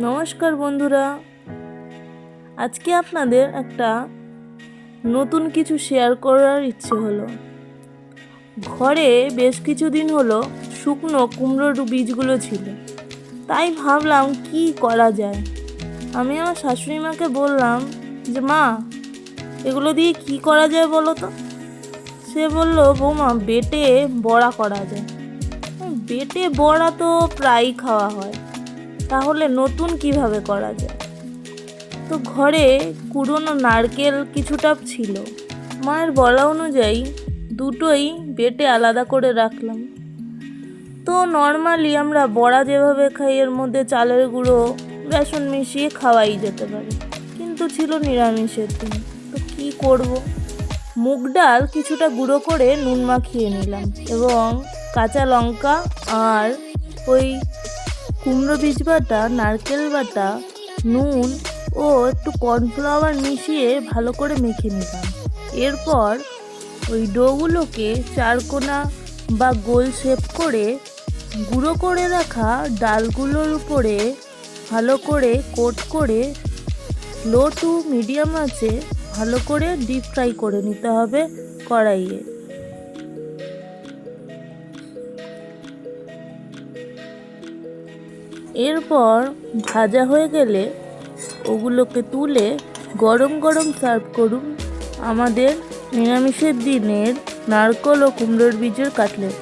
নমস্কার বন্ধুরা। আজকে আপনাদের একটা নতুন কিছু শেয়ার করার ইচ্ছে হলো। ঘরে বেশ কিছুদিন হলো শুকনো কুমড়োর বীজগুলো ছিল। তাই ভাবলাম কি করা যায়? আমি আমার শাশুড়ি মাকে বললাম যে, মা, এগুলো দিয়ে কি করা যায় বলো তো? সে বলল, বৌমা, বেটে বড়া করা যায়। বেটে বড়া তো প্রায়ই খাওয়া হয়। তাহলে নতুন কীভাবে করা যায়? তো ঘরে কুড়োনো নারকেল কিছুটা ছিল। মায়ের বলা অনুযায়ী দুটোই বেটে আলাদা করে রাখলাম। তো নর্মালি আমরা বড়া যেভাবে খাই, এর মধ্যে চালের গুঁড়ো, বেসন মিশিয়ে খাওয়াই যেতে পারে। কিন্তু ছিল নিরামিষের দিন। তো কী করব? মুগ ডাল কিছুটা গুঁড়ো করে নুন মাখিয়ে নিলাম এবং কাঁচা লঙ্কা আর ওই কুমড়ো বীজ বাটা, নারকেল বাটা, নুন ও একটু কর্নফ্লাওয়ার মিশিয়ে ভালো করে মেখে নিলাম। এরপর ওই ডোগুলোকে চারকোনা বা গোল শেপ করে গুঁড়ো করে রাখা ডালগুলোর উপরে ভালো করে কোট করে লো টু মিডিয়াম আছে ভালো করে ডিপ ফ্রাই করে নিতে হবে কড়াইয়ে। এরপর ভাজা হয়ে গেলে ওগুলোকে তুলে গরম গরম সার্ভ করুন। আমাদের নিরামিষের দিনের নারকল ও কুমড়োর বীজের কাটলেট।